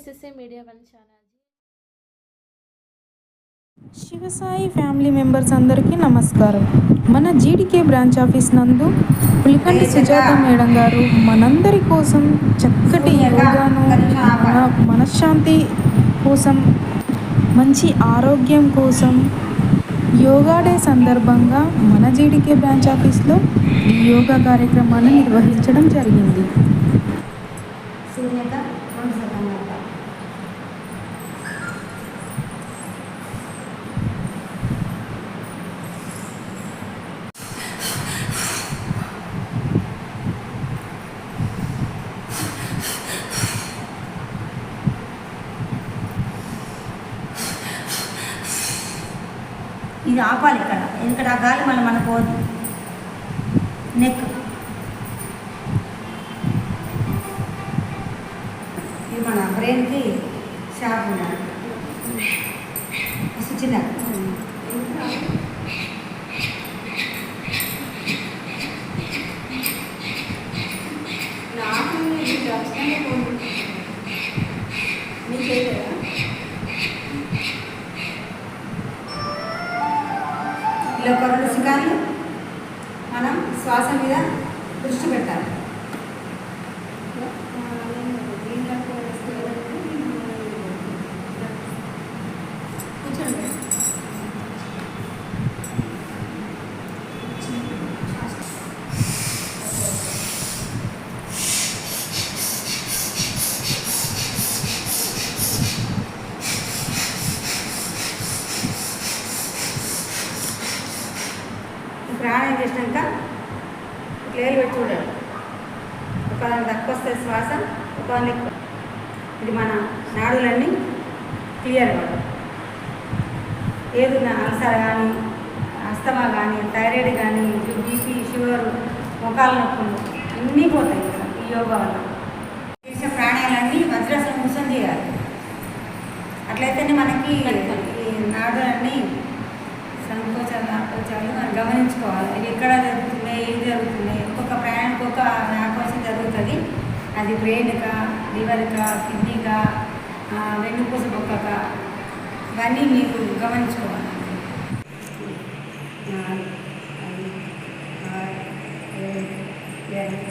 S S A media one channel Shivasai family members అందరికీ నమస్కారం. మన జీడికే బ్రాంచ్ ఆఫీస్ నందు పులికంటి సుజాత మేడం గారు మనందరి కోసం చక్కటి యోగాను మన మనశ్శాంతి కోసం మంచి ఆరోగ్యం కోసం యోగా డే సందర్భంగా మన జీడికే బ్రాంచ్ ఆఫీస్లో ఈ యోగా కార్యక్రమాన్ని నిర్వహించడం జరిగింది. ఇది ఆపాలి ఇక్కడ. ఎందుకంటే ఆ గాలి మళ్ళీ మనకు పోదు. నెక్. ఇది మన బ్రెయిన్కి షార్ప్ ఉన్నాడు చిన్న ఇలా ఒక రెండు మనం శ్వాస మీద దృష్టి పెట్టాలి. ఈ ప్రాణాయం చేసినాక క్లియర్ పెట్టి చూడాలి. ఒక తక్కువ వస్తే శ్వాస ఒక ఇది మన నాడులన్నీ క్లియర్ కాదు ఏదున్నా అల్సర్ కానీ అస్తమా కానీ థైరాయిడ్ కానీ బీపీ షుగర్ ముఖాల నొప్పులు అన్నీ పోతాయి ఈ యోగా వల్ల. చేసే ప్రాణాయాలన్నీ వజ్రాసనం కూర్చొని చేయాలి. అట్లయితేనే మనకి నాడులన్నీ కొంచెం మనం గమనించుకోవాలి అవి ఎక్కడ జరుగుతున్నాయి ఏం జరుగుతున్నాయి ఒక్కొక్క ప్రయాణానికి ఒక నాకోసం జరుగుతుంది అది బ్రెయిన్కా లివర్కా కిడ్నీకా వెన్నుపూస బొక్కక ఇవన్నీ మీరు గమనించుకోవాలి నాలుగు, ఐదు, ఆరు, ఏడు, రెండు,